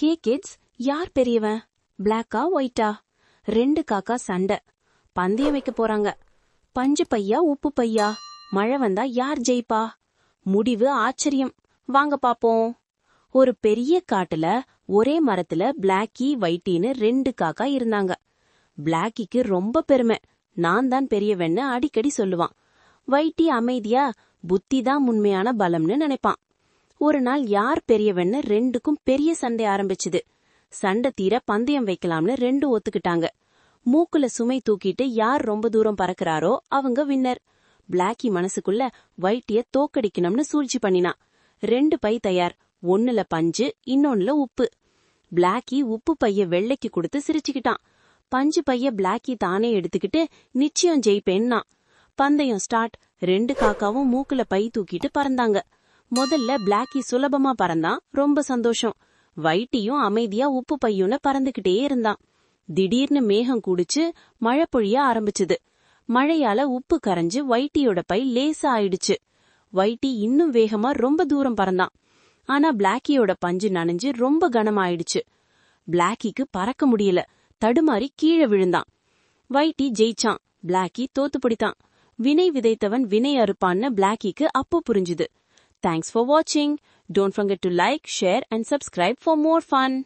ஹே kids யார் பெரியவன்? பிளாக்கா ஒயிட்டா ரெண்டு காக்கா சண்டை. பந்தயம் வைக்க போறாங்க. பஞ்சு பையா உப்பு பையா? மழை வந்தா யார் ஜெயிப்பா? முடிவு ஆச்சரியம். வாங்க பாப்போம். ஒரு பெரிய காட்டுல ஒரே மரத்துல பிளாக்கி வைட்டின்னு ரெண்டு காக்கா இருந்தாங்க. பிளாக்கிக்கு ரொம்ப பெருமை. நான் தான் பெரியவன்னு அடிக்கடி சொல்லுவான். வைட்டி அமைதியா புத்தி தான் உண்மையான பலம்னு நினைப்பான். ஒரு நாள் யார் பெரியவன்னு ரெண்டுக்கும் பெரிய சண்டை ஆரம்பிச்சுது. சண்டை தீர பந்தயம் வைக்கலாம்னு ரெண்டு ஒத்துக்கிட்டாங்க. மூக்குல சுமை தூக்கிட்டு யார் ரொம்ப தூரம் பறக்கிறாரோ அவங்க வின்னர் பிளாக்கி மனசுக்குள்ள வைட்டிய தோக்கடிக்கணும்னு சூழ்ச்சி பண்ணினான் ரெண்டு பை தயார் ஒன்னுல பஞ்சு இன்னொன்னுல உப்பு. பிளாக்கி உப்பு பைய வெள்ளைக்கு கொடுத்து சிரிச்சுக்கிட்டான். பஞ்சு பைய பிளாக்கி தானே எடுத்துக்கிட்டு நிச்சயம் ஜெயிப்பேன்னா. பந்தயம் ஸ்டார்ட் ரெண்டு காக்காவும் மூக்குல பை தூக்கிட்டு பறந்தாங்க. முதல்ல பிளாக்கி சுலபமா பறந்தான் ரொம்ப சந்தோஷம். வைட்டியும் அமைதியா உப்பு பையுன பறந்துகிட்டே இருந்தான். திடீர்னு மேகம் குடிச்சு மழை பொழிய ஆரம்பிச்சுது. மழையால உப்பு கரைஞ்சு வைட்டியோட பை லேசா ஆயிடுச்சு. வைட்டி இன்னும் வேகமா ரொம்ப தூரம் பறந்தான். ஆனா பிளாக்கியோட பஞ்சு நனைஞ்சு ரொம்ப கனமாயிடுச்சு. பிளாக்கிக்கு பறக்க முடியல. தடுமாறி கீழே விழுந்தான். வைட்டி ஜெயிச்சான். பிளாக்கி தோத்து பிடித்தான். வினை விதைத்தவன் வினை அறுப்பான்னு பிளாக்கிக்கு அப்போ புரிஞ்சுது. Thanks for watching. Don't forget to like, share and subscribe for more fun.